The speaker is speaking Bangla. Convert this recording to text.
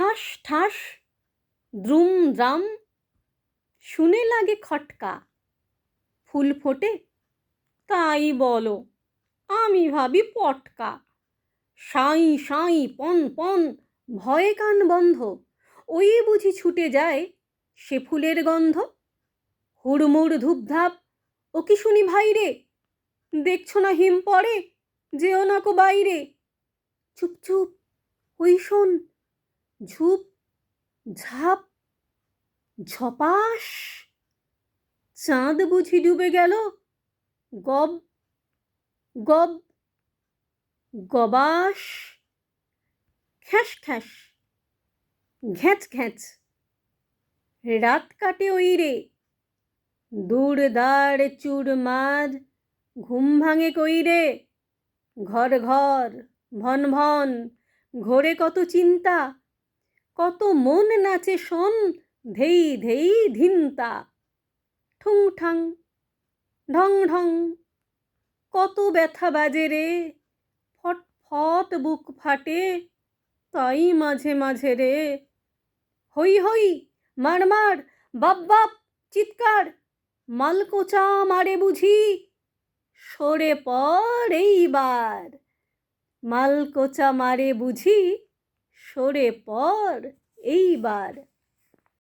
ঠাস ঠাস, দ্রুম, দ্রাম, শুনে লাগে খটকা। ফুল ফোটে? তাই বলো, আমি ভাবি পটকা। সাঁই সাঁই, পন পন, ভয়ে কান বন্ধ। ওই বুঝি ছুটে যায় সে ফুলের গন্ধ? হুড়মুড় ধূপধাপ, ও কি শুনি ভাই রে দেখছ না হিম পড়ে? যেও না কো বাইরে। চুপচুপ চুপ, ওই শোন। ঝুপ, ঝাপ, ঝপাস, চাঁদ বুঝি ডুবে গেল। গব গব, গবাস, খ্যাস খ্যাস, ঘ্যাঁচ ঘ্যাঁচ, রাত কাটে ওই রে। দূর দাঁড়, চুর মার, ঘুম ভাঙে কই রে? ঘর ঘর, ভন ভন, ঘোরে কত চিন্তা। কত মন নাচে শোন, ধেই ধেই ধিনতা। ঠুং ঠাং, ঢং ঢং, কত ব্যথা বাজে রে। ফট ফট বুক ফাটে, তাই মাঝে মাঝে রে। হই হই, মার মার, বাপ বাপ, চিৎকার, মালকোচা মারে বুঝি। সরে পর এইবার, মালকোচা মারে বুঝি। সরে পর এইবার।